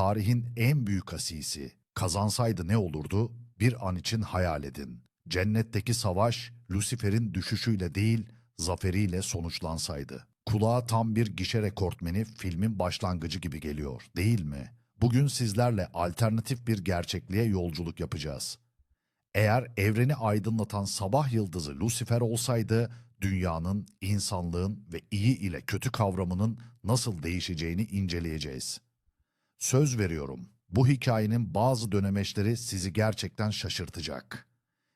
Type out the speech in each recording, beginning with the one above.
tarihin en büyük asisi. Kazansaydı ne olurdu? Bir an için hayal edin. Cennetteki savaş, Lucifer'in düşüşüyle değil, zaferiyle sonuçlansaydı. Kulağa tam bir gişe rekortmeni filmin başlangıcı gibi geliyor, değil mi? Bugün sizlerle alternatif bir gerçekliğe yolculuk yapacağız. Eğer evreni aydınlatan sabah yıldızı Lucifer olsaydı, dünyanın, insanlığın ve iyi ile kötü kavramının nasıl değişeceğini inceleyeceğiz. Söz veriyorum, bu hikayenin bazı dönemeçleri sizi gerçekten şaşırtacak.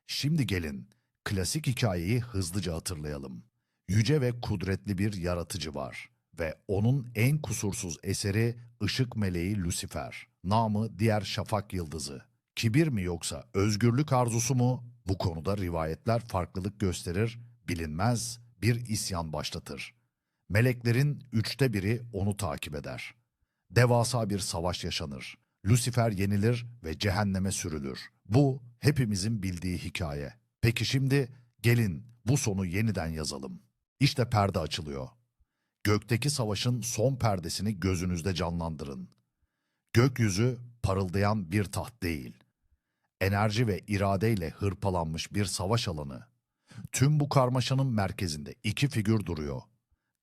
Şimdi gelin, klasik hikayeyi hızlıca hatırlayalım. Yüce ve kudretli bir yaratıcı var ve onun en kusursuz eseri ışık meleği Lucifer, namı diğer şafak yıldızı. Kibir mi yoksa özgürlük arzusu mu? Bu konuda rivayetler farklılık gösterir, bilinmez bir isyan başlatır. Meleklerin üçte biri onu takip eder. Devasa bir savaş yaşanır. Lucifer yenilir ve cehenneme sürülür. Bu hepimizin bildiği hikaye. Peki şimdi gelin bu sonu yeniden yazalım. İşte perde açılıyor. Gökteki savaşın son perdesini gözünüzde canlandırın. Gökyüzü parıldayan bir taht değil. Enerji ve iradeyle hırpalanmış bir savaş alanı. Tüm bu karmaşanın merkezinde iki figür duruyor.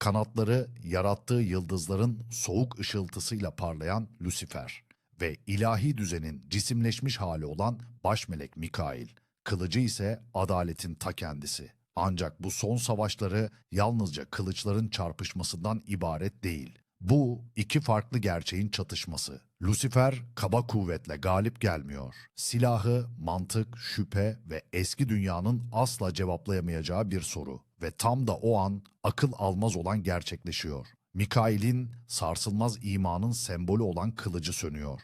Kanatları yarattığı yıldızların soğuk ışıltısıyla parlayan Lucifer ve ilahi düzenin cisimleşmiş hali olan baş melek Mikail. Kılıcı ise adaletin ta kendisi. Ancak bu son savaşları yalnızca kılıçların çarpışmasından ibaret değil. Bu iki farklı gerçeğin çatışması. Lucifer kaba kuvvetle galip gelmiyor. Silahı, mantık, şüphe ve eski dünyanın asla cevaplayamayacağı bir soru. Ve tam da o an akıl almaz olan gerçekleşiyor. Mikail'in sarsılmaz imanın sembolü olan kılıcı sönüyor.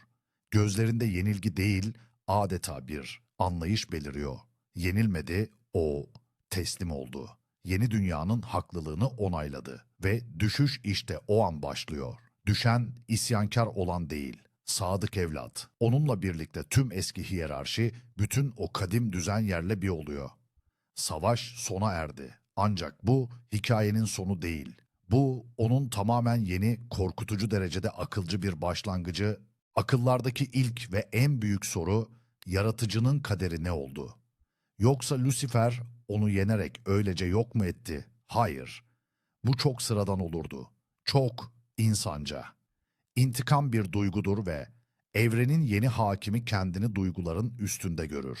Gözlerinde yenilgi değil, adeta bir anlayış beliriyor. Yenilmedi, o teslim oldu. Yeni dünyanın haklılığını onayladı ve düşüş işte o an başlıyor. Düşen isyankar olan değil, sadık evlat. Onunla birlikte tüm eski hiyerarşi bütün o kadim düzen yerle bir oluyor. Savaş sona erdi. Ancak bu hikayenin sonu değil. Bu onun tamamen yeni, korkutucu derecede akılcı bir başlangıcı. Akıllardaki ilk ve en büyük soru yaratıcının kaderi ne oldu? Yoksa Lucifer onu yenerek öylece yok mu etti? Hayır. Bu çok sıradan olurdu. Çok insanca. İntikam bir duygudur ve evrenin yeni hakimi kendini duyguların üstünde görür.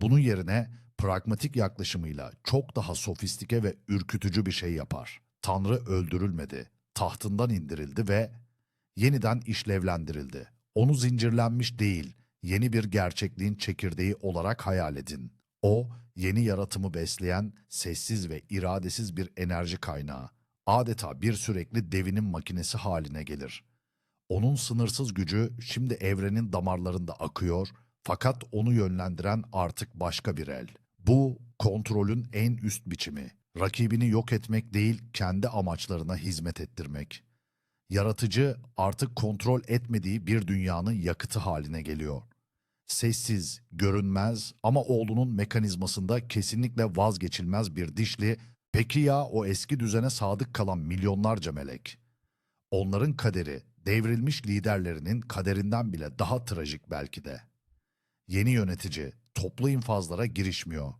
Bunun yerine pragmatik yaklaşımıyla çok daha sofistike ve ürkütücü bir şey yapar. Tanrı öldürülmedi, tahtından indirildi ve yeniden işlevlendirildi. Onu zincirlenmiş değil, yeni bir gerçekliğin çekirdeği olarak hayal edin. O, yeni yaratımı besleyen, sessiz ve iradesiz bir enerji kaynağı. Adeta bir sürekli devinim makinesi haline gelir. Onun sınırsız gücü şimdi evrenin damarlarında akıyor fakat onu yönlendiren artık başka bir el. Bu kontrolün en üst biçimi. Rakibini yok etmek değil, kendi amaçlarına hizmet ettirmek. Yaratıcı artık kontrol etmediği bir dünyanın yakıtı haline geliyor. Sessiz, görünmez ama oğlunun mekanizmasında kesinlikle vazgeçilmez bir dişli, peki ya o eski düzene sadık kalan milyonlarca melek? Onların kaderi, devrilmiş liderlerinin kaderinden bile daha trajik belki de. Yeni yönetici toplu infazlara girişmiyor.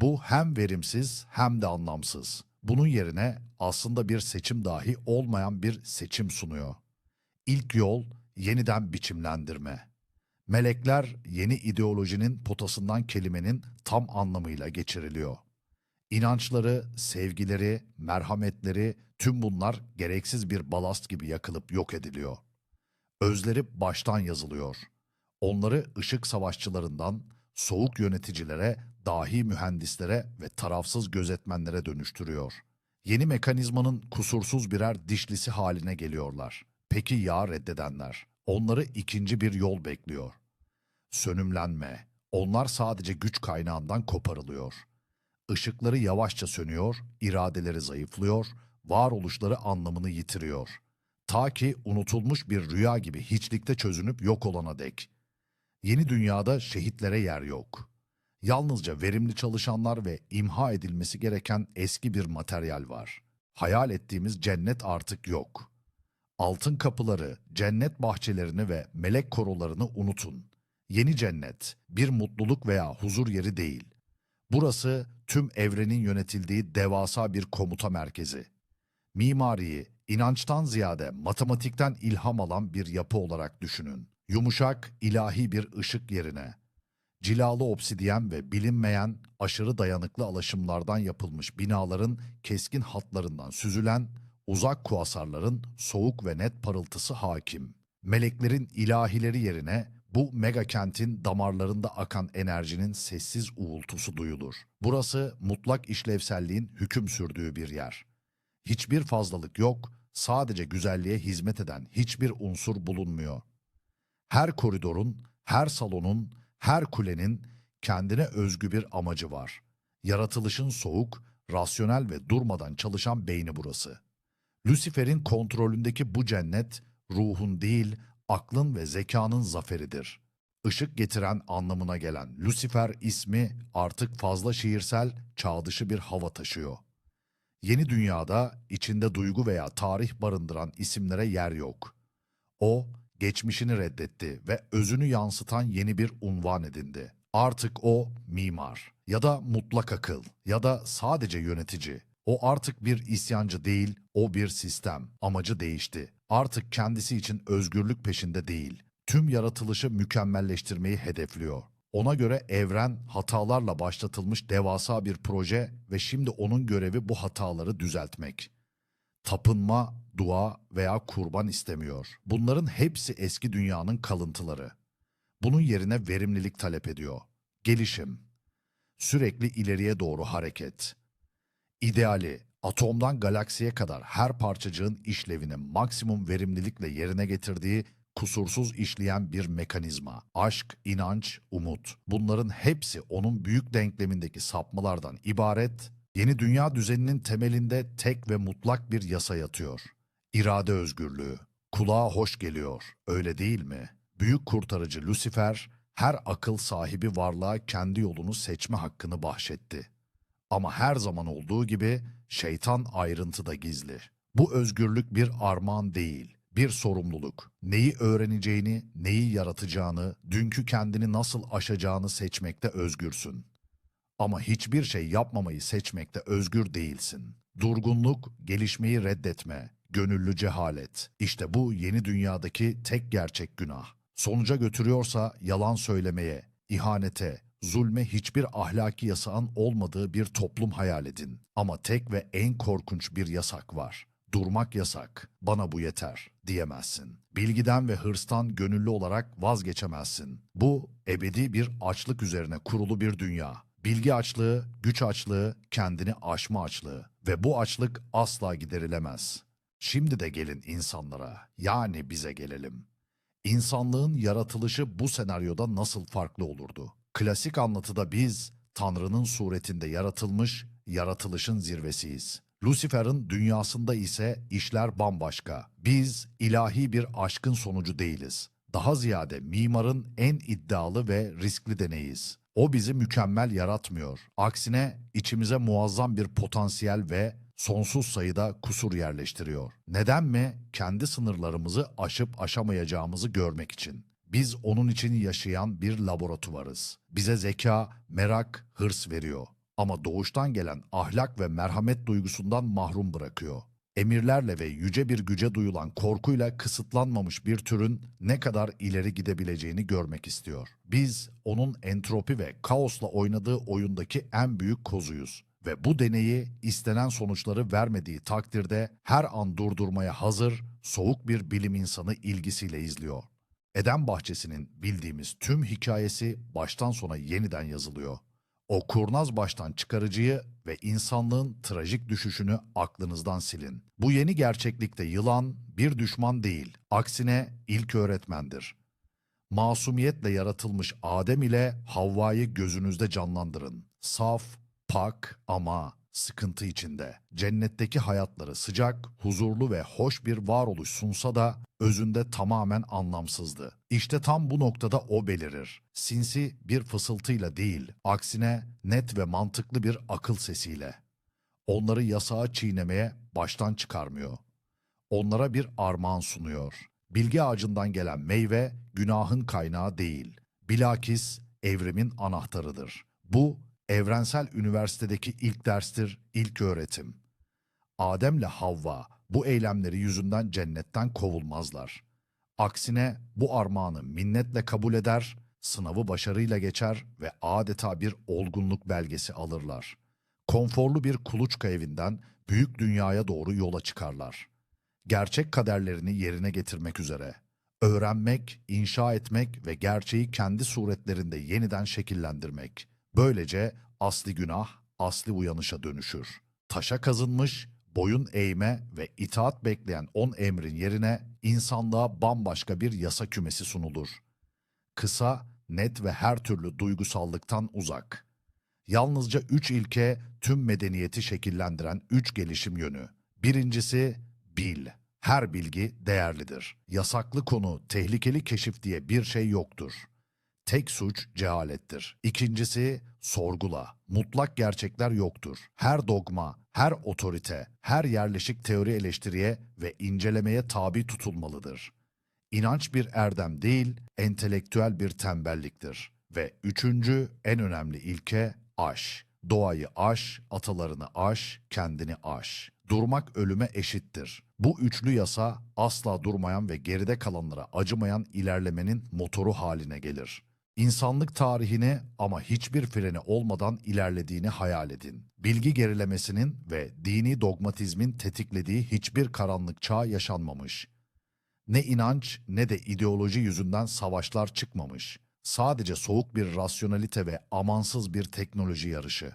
Bu hem verimsiz hem de anlamsız. Bunun yerine aslında bir seçim dahi olmayan bir seçim sunuyor. İlk yol yeniden biçimlendirme. Melekler yeni ideolojinin potasından kelimenin tam anlamıyla geçiriliyor. İnançları, sevgileri, merhametleri tüm bunlar gereksiz bir balast gibi yakılıp yok ediliyor. Özleri baştan yazılıyor. Onları ışık savaşçılarından soğuk yöneticilere, dahi mühendislere ve tarafsız gözetmenlere dönüştürüyor. Yeni mekanizmanın kusursuz birer dişlisi haline geliyorlar. Peki ya reddedenler? Onları ikinci bir yol bekliyor. Sönümlenme. Onlar sadece güç kaynağından koparılıyor. Işıkları yavaşça sönüyor, iradeleri zayıflıyor, varoluşları anlamını yitiriyor. Ta ki unutulmuş bir rüya gibi hiçlikte çözünüp yok olana dek. Yeni dünyada şehitlere yer yok. Yalnızca verimli çalışanlar ve imha edilmesi gereken eski bir materyal var. Hayal ettiğimiz cennet artık yok. Altın kapıları, cennet bahçelerini ve melek korolarını unutun. Yeni cennet, bir mutluluk veya huzur yeri değil. Burası tüm evrenin yönetildiği devasa bir komuta merkezi. Mimariyi, inançtan ziyade matematikten ilham alan bir yapı olarak düşünün. Yumuşak, ilahi bir ışık yerine. Cilalı obsidiyen ve bilinmeyen aşırı dayanıklı alaşımlardan yapılmış binaların keskin hatlarından süzülen uzak kuasarların soğuk ve net parıltısı hakim. Meleklerin ilahileri yerine bu mega kentin damarlarında akan enerjinin sessiz uğultusu duyulur. Burası mutlak işlevselliğin hüküm sürdüğü bir yer. Hiçbir fazlalık yok, sadece güzelliğe hizmet eden hiçbir unsur bulunmuyor. Her koridorun, her salonun, her kulenin kendine özgü bir amacı var. Yaratılışın soğuk, rasyonel ve durmadan çalışan beyni burası. Lucifer'in kontrolündeki bu cennet, ruhun değil, aklın ve zekanın zaferidir. Işık getiren anlamına gelen Lucifer ismi artık fazla şiirsel, çağdışı bir hava taşıyor. Yeni dünyada içinde duygu veya tarih barındıran isimlere yer yok. O, geçmişini reddetti ve özünü yansıtan yeni bir unvan edindi. Artık o mimar ya da mutlak akıl ya da sadece yönetici. O artık bir isyancı değil, o bir sistem. Amacı değişti. Artık kendisi için özgürlük peşinde değil. Tüm yaratılışı mükemmelleştirmeyi hedefliyor. Ona göre evren hatalarla başlatılmış devasa bir proje ve şimdi onun görevi bu hataları düzeltmek. Tapınma, dua veya kurban istemiyor. Bunların hepsi eski dünyanın kalıntıları. Bunun yerine verimlilik talep ediyor. Gelişim. Sürekli ileriye doğru hareket. İdeali, atomdan galaksiye kadar her parçacığın işlevini maksimum verimlilikle yerine getirdiği kusursuz işleyen bir mekanizma. Aşk, inanç, umut. Bunların hepsi onun büyük denklemindeki sapmalardan ibaret, yeni dünya düzeninin temelinde tek ve mutlak bir yasa yatıyor. İrade özgürlüğü. Kulağa hoş geliyor, öyle değil mi? Büyük kurtarıcı Lucifer, her akıl sahibi varlığa kendi yolunu seçme hakkını bahşetti. Ama her zaman olduğu gibi şeytan ayrıntıda gizli. Bu özgürlük bir armağan değil, bir sorumluluk. Neyi öğreneceğini, neyi yaratacağını, dünkü kendini nasıl aşacağını seçmekte özgürsün. Ama hiçbir şey yapmamayı seçmekte özgür değilsin. Durgunluk, gelişmeyi reddetme, gönüllü cehalet. İşte bu yeni dünyadaki tek gerçek günah. Sonuca götürüyorsa yalan söylemeye, ihanete, zulme hiçbir ahlaki yasağın olmadığı bir toplum hayal edin. Ama tek ve en korkunç bir yasak var. Durmak yasak, bana bu yeter diyemezsin. Bilgiden ve hırstan gönüllü olarak vazgeçemezsin. Bu ebedi bir açlık üzerine kurulu bir dünya. Bilgi açlığı, güç açlığı, kendini aşma açlığı ve bu açlık asla giderilemez. Şimdi de gelin insanlara, yani bize gelelim. İnsanlığın yaratılışı bu senaryoda nasıl farklı olurdu? Klasik anlatıda biz, Tanrı'nın suretinde yaratılmış, yaratılışın zirvesiyiz. Lucifer'ın dünyasında ise işler bambaşka. Biz ilahi bir aşkın sonucu değiliz. Daha ziyade mimarın en iddialı ve riskli deneyiz. O bizi mükemmel yaratmıyor. Aksine içimize muazzam bir potansiyel ve sonsuz sayıda kusur yerleştiriyor. Neden mi? Kendi sınırlarımızı aşıp aşamayacağımızı görmek için. Biz onun için yaşayan bir laboratuvarız. Bize zeka, merak, hırs veriyor. Ama doğuştan gelen ahlak ve merhamet duygusundan mahrum bırakıyor. Emirlerle ve yüce bir güce duyulan korkuyla kısıtlanmamış bir türün ne kadar ileri gidebileceğini görmek istiyor. Biz onun entropi ve kaosla oynadığı oyundaki en büyük kozuyuz ve bu deneyi istenen sonuçları vermediği takdirde her an durdurmaya hazır, soğuk bir bilim insanı ilgisiyle izliyor. Eden Bahçesi'nin bildiğimiz tüm hikayesi baştan sona yeniden yazılıyor. O kurnaz baştan çıkarıcıyı ve insanlığın trajik düşüşünü aklınızdan silin. Bu yeni gerçeklikte yılan bir düşman değil, aksine ilk öğretmendir. Masumiyetle yaratılmış Adem ile Havva'yı gözünüzde canlandırın. Saf, pak ama sıkıntı içinde. Cennetteki hayatları sıcak, huzurlu ve hoş bir varoluş sunsa da özünde tamamen anlamsızdı. İşte tam bu noktada o belirir. Sinsi bir fısıltıyla değil, aksine net ve mantıklı bir akıl sesiyle. Onları yasağa çiğnemeye baştan çıkarmıyor. onlara bir armağan sunuyor. Bilgi ağacından gelen meyve günahın kaynağı değil. Bilakis evrimin anahtarıdır. Bu evrensel üniversitedeki ilk derstir, ilk öğretim. Adem'le Havva bu eylemleri yüzünden cennetten kovulmazlar. Aksine bu armağanı minnetle kabul eder, sınavı başarıyla geçer ve adeta bir olgunluk belgesi alırlar. Konforlu bir kuluçka evinden büyük dünyaya doğru yola çıkarlar. Gerçek kaderlerini yerine getirmek üzere. Öğrenmek, inşa etmek ve gerçeği kendi suretlerinde yeniden şekillendirmek. Böylece asli günah, asli uyanışa dönüşür. Taşa kazınmış, boyun eğme ve itaat bekleyen on emrin yerine insanlığa bambaşka bir yasa kümesi sunulur. Kısa, net ve her türlü duygusallıktan uzak. Yalnızca üç ilke tüm medeniyeti şekillendiren üç gelişim yönü. Birincisi, bil. Her bilgi değerlidir. Yasaklı konu, tehlikeli keşif diye bir şey yoktur. Tek suç cehalettir. İkincisi sorgula. Mutlak gerçekler yoktur. Her dogma, her otorite, her yerleşik teori eleştiriye ve incelemeye tabi tutulmalıdır. İnanç bir erdem değil, entelektüel bir tembelliktir. Ve üçüncü en önemli ilke aş. Doğayı aş, atalarını aş, kendini aş. Durmak ölüme eşittir. Bu üçlü yasa asla durmayan ve geride kalanlara acımayan ilerlemenin motoru haline gelir. İnsanlık tarihini ama hiçbir freni olmadan ilerlediğini hayal edin. Bilgi gerilemesinin ve dini dogmatizmin tetiklediği hiçbir karanlık çağ yaşanmamış. Ne inanç ne de ideoloji yüzünden savaşlar çıkmamış. Sadece soğuk bir rasyonalite ve amansız bir teknoloji yarışı.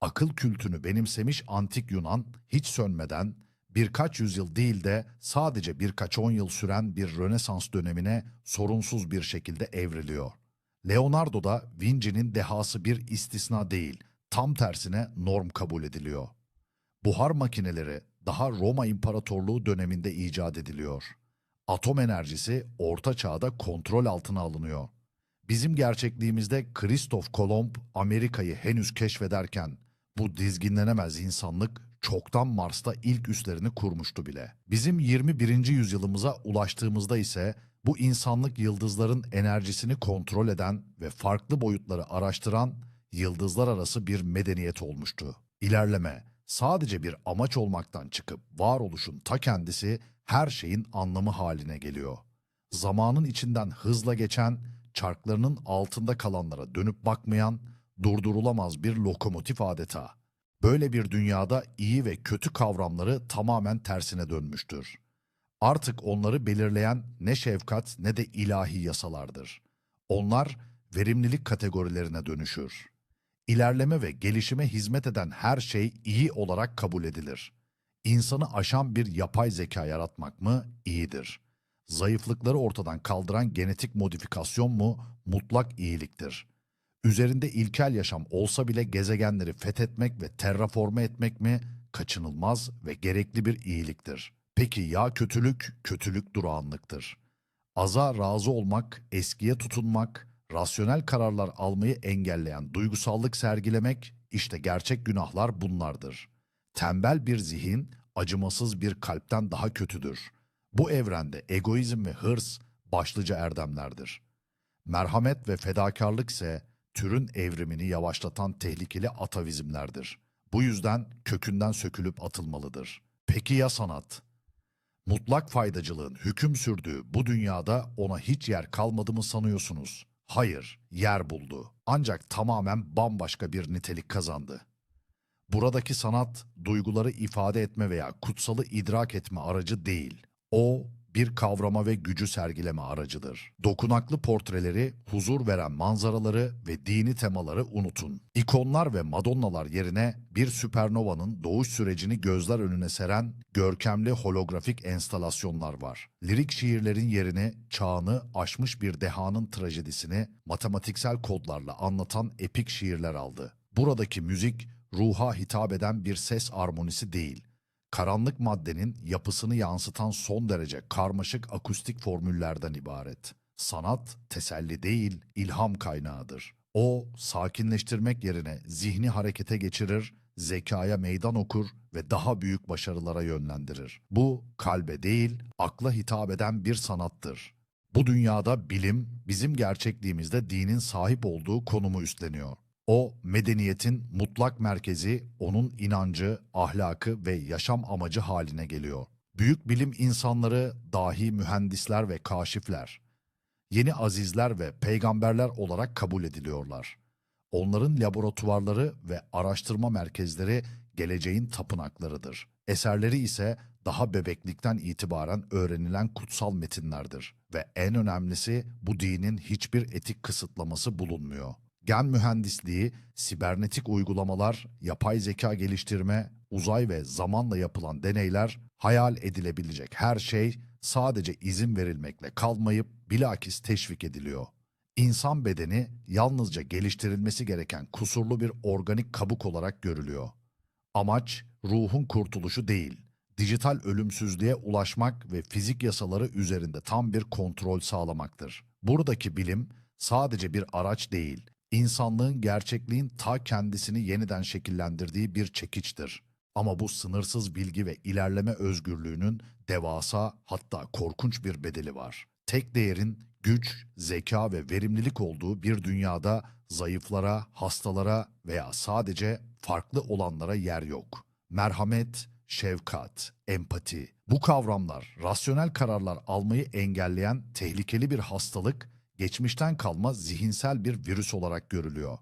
Akıl kültünü benimsemiş antik Yunan hiç sönmeden birkaç yüzyıl değil de sadece birkaç on yıl süren bir Rönesans dönemine sorunsuz bir şekilde evriliyor. Leonardo da Vinci'nin dehası bir istisna değil, tam tersine norm kabul ediliyor. Buhar makineleri daha Roma İmparatorluğu döneminde icat ediliyor. Atom enerjisi orta çağda kontrol altına alınıyor. Bizim gerçekliğimizde Kristof Kolomb Amerika'yı henüz keşfederken bu dizginlenemez insanlık çoktan Mars'ta ilk üslerini kurmuştu bile. Bizim 21. yüzyılımıza ulaştığımızda ise bu insanlık yıldızların enerjisini kontrol eden ve farklı boyutları araştıran yıldızlar arası bir medeniyet olmuştu. İlerleme sadece bir amaç olmaktan çıkıp varoluşun ta kendisi her şeyin anlamı haline geliyor. Zamanın içinden hızla geçen, çarklarının altında kalanlara dönüp bakmayan, durdurulamaz bir lokomotif adeta. Böyle bir dünyada iyi ve kötü kavramları tamamen tersine dönmüştür. Artık onları belirleyen ne şefkat ne de ilahi yasalardır. Onlar verimlilik kategorilerine dönüşür. İlerleme ve gelişime hizmet eden her şey iyi olarak kabul edilir. İnsanı aşan bir yapay zeka yaratmak mı iyidir. Zayıflıkları ortadan kaldıran genetik modifikasyon mu mutlak iyiliktir. Üzerinde ilkel yaşam olsa bile gezegenleri fethetmek ve terraforme etmek mi kaçınılmaz ve gerekli bir iyiliktir. Peki ya kötülük? Kötülük durağanlıktır. Aza razı olmak, eskiye tutunmak, rasyonel kararlar almayı engelleyen duygusallık sergilemek, işte gerçek günahlar bunlardır. Tembel bir zihin, acımasız bir kalpten daha kötüdür. Bu evrende egoizm ve hırs başlıca erdemlerdir. Merhamet ve fedakarlık ise türün evrimini yavaşlatan tehlikeli atavizmlerdir. Bu yüzden kökünden sökülüp atılmalıdır. Peki ya sanat? Mutlak faydacılığın hüküm sürdüğü bu dünyada ona hiç yer kalmadı mı sanıyorsunuz? Hayır, yer buldu. Ancak tamamen bambaşka bir nitelik kazandı. Buradaki sanat, duyguları ifade etme veya kutsalı idrak etme aracı değil. O, bir kavrama ve gücü sergileme aracıdır. Dokunaklı portreleri, huzur veren manzaraları ve dini temaları unutun. İkonlar ve madonnalar yerine bir süpernovanın doğuş sürecini gözler önüne seren görkemli holografik enstalasyonlar var. Lirik şiirlerin yerini çağını aşmış bir dehanın trajedisini matematiksel kodlarla anlatan epik şiirler aldı. Buradaki müzik ruha hitap eden bir ses armonisi değil, karanlık maddenin yapısını yansıtan son derece karmaşık akustik formüllerden ibaret. Sanat teselli değil, ilham kaynağıdır. O sakinleştirmek yerine zihni harekete geçirir, zekaya meydan okur ve daha büyük başarılara yönlendirir. Bu kalbe değil, akla hitap eden bir sanattır. Bu dünyada bilim bizim gerçekliğimizde dinin sahip olduğu konumu üstleniyor. O medeniyetin mutlak merkezi, onun inancı, ahlakı ve yaşam amacı haline geliyor. Büyük bilim insanları, dahi mühendisler ve kaşifler, yeni azizler ve peygamberler olarak kabul ediliyorlar. Onların laboratuvarları ve araştırma merkezleri geleceğin tapınaklarıdır. Eserleri ise daha bebeklikten itibaren öğrenilen kutsal metinlerdir ve en önemlisi bu dinin hiçbir etik kısıtlaması bulunmuyor. Gen mühendisliği, sibernetik uygulamalar, yapay zeka geliştirme, uzay ve zamanla yapılan deneyler, hayal edilebilecek her şey sadece izin verilmekle kalmayıp bilakis teşvik ediliyor. İnsan bedeni yalnızca geliştirilmesi gereken kusurlu bir organik kabuk olarak görülüyor. Amaç ruhun kurtuluşu değil, dijital ölümsüzlüğe ulaşmak ve fizik yasaları üzerinde tam bir kontrol sağlamaktır. Buradaki bilim sadece bir araç değil, insanlığın gerçekliğin ta kendisini yeniden şekillendirdiği bir çekiçtir. Ama bu sınırsız bilgi ve ilerleme özgürlüğünün devasa hatta korkunç bir bedeli var. Tek değerin güç, zeka ve verimlilik olduğu bir dünyada zayıflara, hastalara veya sadece farklı olanlara yer yok. Merhamet, şefkat, empati. Bu kavramlar rasyonel kararlar almayı engelleyen tehlikeli bir hastalık, geçmişten kalma zihinsel bir virüs olarak görülüyor.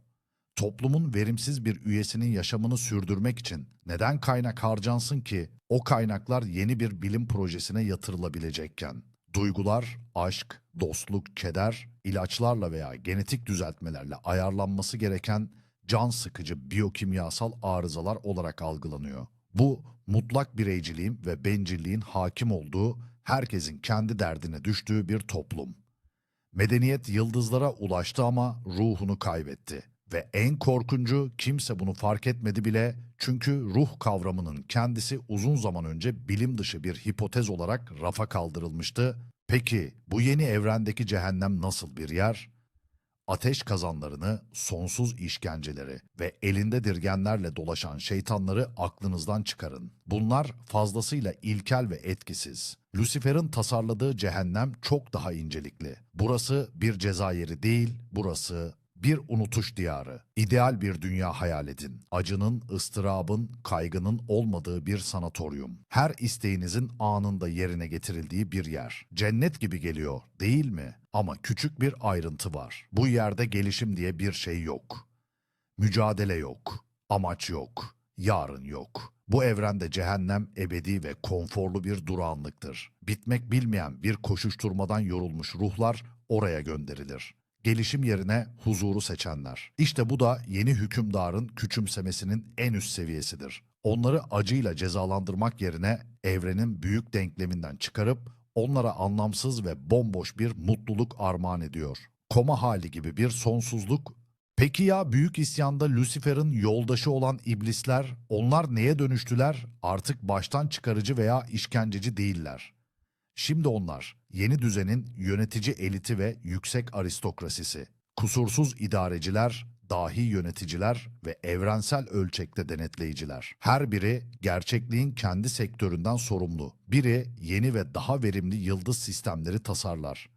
Toplumun verimsiz bir üyesinin yaşamını sürdürmek için neden kaynak harcansın ki o kaynaklar yeni bir bilim projesine yatırılabilecekken? Duygular, aşk, dostluk, keder, ilaçlarla veya genetik düzeltmelerle ayarlanması gereken can sıkıcı biyokimyasal arızalar olarak algılanıyor. Bu mutlak bireyciliğin ve bencilliğin hakim olduğu, herkesin kendi derdine düştüğü bir toplum. Medeniyet yıldızlara ulaştı ama ruhunu kaybetti. Ve en korkuncu kimse bunu fark etmedi bile çünkü ruh kavramının kendisi uzun zaman önce bilim dışı bir hipotez olarak rafa kaldırılmıştı. Peki bu yeni evrendeki cehennem nasıl bir yer? Ateş kazanlarını, sonsuz işkenceleri ve elinde dirgenlerle dolaşan şeytanları aklınızdan çıkarın. Bunlar fazlasıyla ilkel ve etkisiz. Lucifer'in tasarladığı cehennem çok daha incelikli. Burası bir ceza yeri değil, burası bir unutuş diyarı. İdeal bir dünya hayal edin. Acının, ıstırabın, kaygının olmadığı bir sanatoryum. Her isteğinizin anında yerine getirildiği bir yer. Cennet gibi geliyor, değil mi? Ama küçük bir ayrıntı var. Bu yerde gelişim diye bir şey yok. Mücadele yok. Amaç yok. Yarın yok. Bu evrende cehennem ebedi ve konforlu bir durağanlıktır. Bitmek bilmeyen bir koşuşturmadan yorulmuş ruhlar oraya gönderilir gelişim yerine huzuru seçenler. İşte bu da yeni hükümdarın küçümsemesinin en üst seviyesidir. Onları acıyla cezalandırmak yerine evrenin büyük denkleminden çıkarıp onlara anlamsız ve bomboş bir mutluluk armağan ediyor. Koma hali gibi bir sonsuzluk. Peki ya büyük isyanda Lucifer'in yoldaşı olan iblisler, onlar neye dönüştüler? Artık baştan çıkarıcı veya işkenceci değiller. Şimdi onlar yeni düzenin yönetici eliti ve yüksek aristokrasisi, kusursuz idareciler, dahi yöneticiler ve evrensel ölçekte denetleyiciler. Her biri gerçekliğin kendi sektöründen sorumlu. Biri yeni ve daha verimli yıldız sistemleri tasarlar.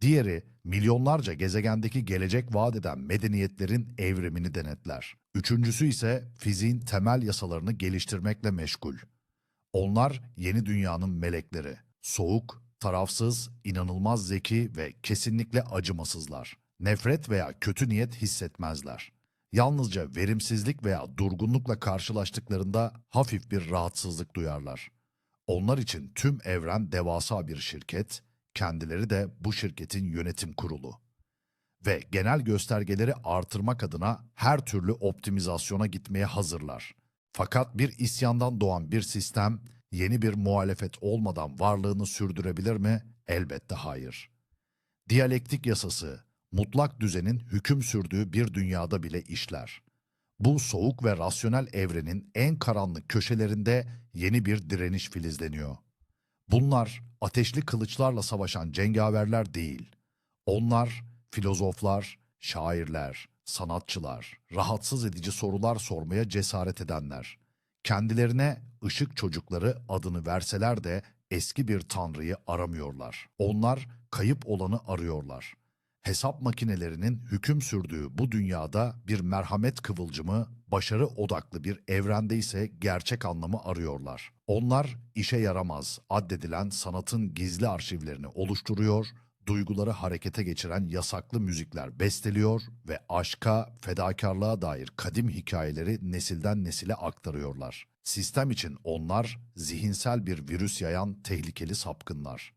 Diğeri milyonlarca gezegendeki gelecek vaat eden medeniyetlerin evrimini denetler. Üçüncüsü ise fiziğin temel yasalarını geliştirmekle meşgul. Onlar yeni dünyanın melekleri. Soğuk, tarafsız, inanılmaz zeki ve kesinlikle acımasızlar. Nefret veya kötü niyet hissetmezler. Yalnızca verimsizlik veya durgunlukla karşılaştıklarında hafif bir rahatsızlık duyarlar. Onlar için tüm evren devasa bir şirket, kendileri de bu şirketin yönetim kurulu. Ve genel göstergeleri artırmak adına her türlü optimizasyona gitmeye hazırlar. Fakat bir isyandan doğan bir sistem yeni bir muhalefet olmadan varlığını sürdürebilir mi? Elbette hayır. Diyalektik yasası, mutlak düzenin hüküm sürdüğü bir dünyada bile işler. Bu soğuk ve rasyonel evrenin en karanlık köşelerinde yeni bir direniş filizleniyor. Bunlar ateşli kılıçlarla savaşan cengaverler değil. Onlar filozoflar, şairler, sanatçılar, rahatsız edici sorular sormaya cesaret edenler. Kendilerine ışık çocukları adını verseler de eski bir tanrıyı aramıyorlar. Onlar kayıp olanı arıyorlar. Hesap makinelerinin hüküm sürdüğü bu dünyada bir merhamet kıvılcımı, başarı odaklı bir evrende ise gerçek anlamı arıyorlar. Onlar işe yaramaz addedilen sanatın gizli arşivlerini oluşturuyor, duyguları harekete geçiren yasaklı müzikler besteliyor ve aşka, fedakarlığa dair kadim hikayeleri nesilden nesile aktarıyorlar. Sistem için onlar zihinsel bir virüs yayan tehlikeli sapkınlar.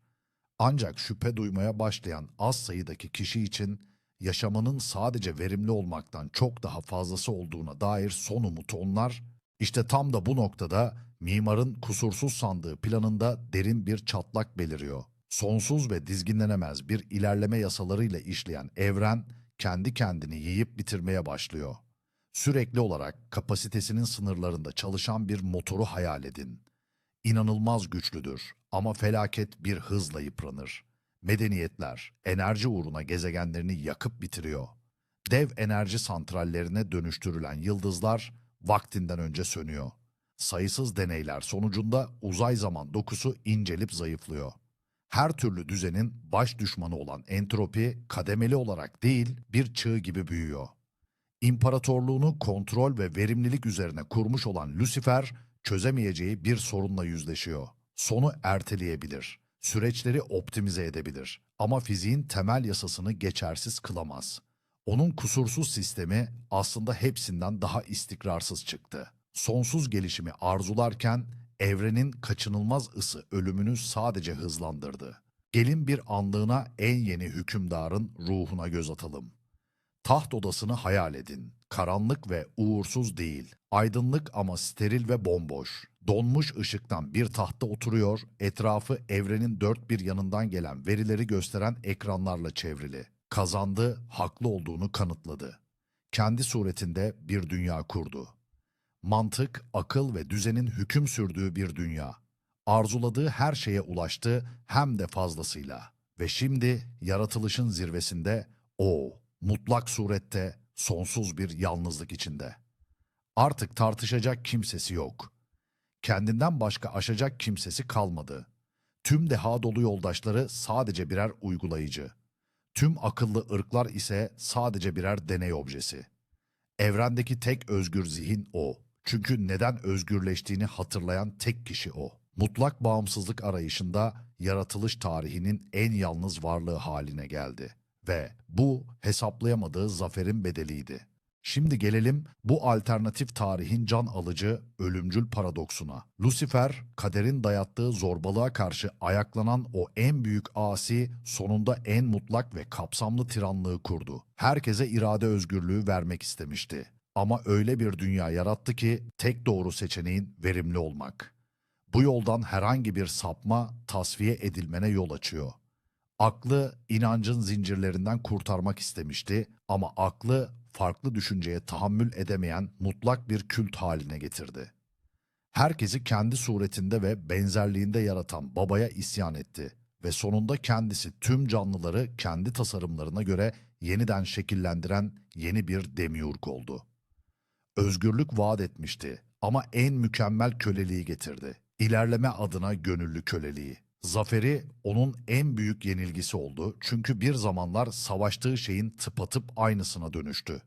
Ancak şüphe duymaya başlayan az sayıdaki kişi için yaşamanın sadece verimli olmaktan çok daha fazlası olduğuna dair son umutu onlar, işte tam da bu noktada mimarın kusursuz sandığı planında derin bir çatlak beliriyor. Sonsuz ve dizginlenemez bir ilerleme yasalarıyla işleyen evren kendi kendini yiyip bitirmeye başlıyor. Sürekli olarak kapasitesinin sınırlarında çalışan bir motoru hayal edin. İnanılmaz güçlüdür ama felaket bir hızla yıpranır. Medeniyetler enerji uğruna gezegenlerini yakıp bitiriyor. Dev enerji santrallerine dönüştürülen yıldızlar vaktinden önce sönüyor. Sayısız deneyler sonucunda uzay zaman dokusu incelip zayıflıyor. Her türlü düzenin baş düşmanı olan entropi kademeli olarak değil bir çığ gibi büyüyor. İmparatorluğunu kontrol ve verimlilik üzerine kurmuş olan Lucifer, çözemeyeceği bir sorunla yüzleşiyor. Sonu erteleyebilir, süreçleri optimize edebilir ama fiziğin temel yasasını geçersiz kılamaz. Onun kusursuz sistemi aslında hepsinden daha istikrarsız çıktı. Sonsuz gelişimi arzularken evrenin kaçınılmaz ısı ölümünü sadece hızlandırdı. Gelin bir anlığına en yeni hükümdarın ruhuna göz atalım. Taht odasını hayal edin. Karanlık ve uğursuz değil. Aydınlık ama steril ve bomboş. Donmuş ışıktan bir tahtta oturuyor, etrafı evrenin dört bir yanından gelen verileri gösteren ekranlarla çevrili. Kazandı, haklı olduğunu kanıtladı. Kendi suretinde bir dünya kurdu. Mantık, akıl ve düzenin hüküm sürdüğü bir dünya. Arzuladığı her şeye ulaştı hem de fazlasıyla. Ve şimdi yaratılışın zirvesinde o mutlak surette sonsuz bir yalnızlık içinde. Artık tartışacak kimsesi yok. Kendinden başka aşacak kimsesi kalmadı. Tüm deha dolu yoldaşları sadece birer uygulayıcı. Tüm akıllı ırklar ise sadece birer deney objesi. Evrendeki tek özgür zihin o. Çünkü neden özgürleştiğini hatırlayan tek kişi o. Mutlak bağımsızlık arayışında yaratılış tarihinin en yalnız varlığı haline geldi. Ve bu hesaplayamadığı zaferin bedeliydi. Şimdi gelelim bu alternatif tarihin can alıcı, ölümcül paradoksuna. Lucifer, kaderin dayattığı zorbalığa karşı ayaklanan o en büyük asi, sonunda en mutlak ve kapsamlı tiranlığı kurdu. Herkese irade özgürlüğü vermek istemişti. Ama öyle bir dünya yarattı ki tek doğru seçeneğin verimli olmak. Bu yoldan herhangi bir sapma tasfiye edilmene yol açıyor. Aklı inancın zincirlerinden kurtarmak istemişti ama aklı farklı düşünceye tahammül edemeyen mutlak bir kült haline getirdi. Herkesi kendi suretinde ve benzerliğinde yaratan babaya isyan etti ve sonunda kendisi tüm canlıları kendi tasarımlarına göre yeniden şekillendiren yeni bir demiurg oldu. Özgürlük vaat etmişti ama en mükemmel köleliği getirdi. İlerleme adına gönüllü köleliği. Zaferi onun en büyük yenilgisi oldu çünkü bir zamanlar savaştığı şeyin tıpatıp aynısına dönüştü.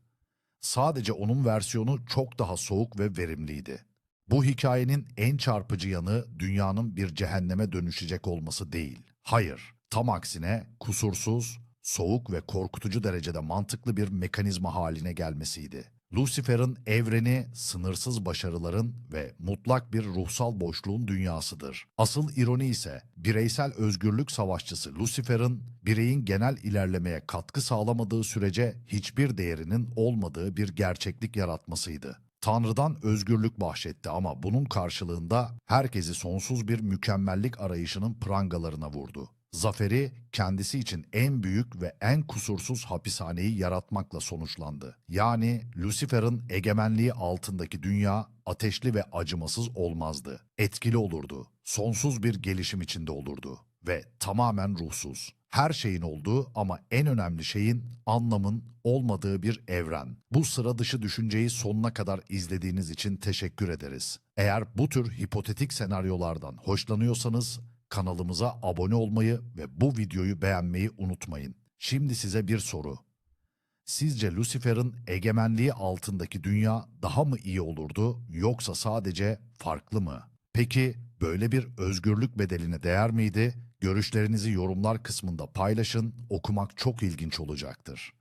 Sadece onun versiyonu çok daha soğuk ve verimliydi. Bu hikayenin en çarpıcı yanı dünyanın bir cehenneme dönüşecek olması değil. Hayır, tam aksine kusursuz, soğuk ve korkutucu derecede mantıklı bir mekanizma haline gelmesiydi. Lucifer'ın evreni sınırsız başarıların ve mutlak bir ruhsal boşluğun dünyasıdır. Asıl ironi ise bireysel özgürlük savaşçısı Lucifer'ın bireyin genel ilerlemeye katkı sağlamadığı sürece hiçbir değerinin olmadığı bir gerçeklik yaratmasıydı. Tanrı'dan özgürlük bahşetti ama bunun karşılığında herkesi sonsuz bir mükemmellik arayışının prangalarına vurdu. Zaferi kendisi için en büyük ve en kusursuz hapishaneyi yaratmakla sonuçlandı. Yani Lucifer'ın egemenliği altındaki dünya ateşli ve acımasız olmazdı. Etkili olurdu. Sonsuz bir gelişim içinde olurdu. ve tamamen ruhsuz. Her şeyin olduğu ama en önemli şeyin anlamın olmadığı bir evren. Bu sıra dışı düşünceyi sonuna kadar izlediğiniz için teşekkür ederiz. Eğer bu tür hipotetik senaryolardan hoşlanıyorsanız kanalımıza abone olmayı ve bu videoyu beğenmeyi unutmayın. Şimdi size bir soru. Sizce Lucifer'ın egemenliği altındaki dünya daha mı iyi olurdu yoksa sadece farklı mı? Peki böyle bir özgürlük bedeline değer miydi? Görüşlerinizi yorumlar kısmında paylaşın, okumak çok ilginç olacaktır.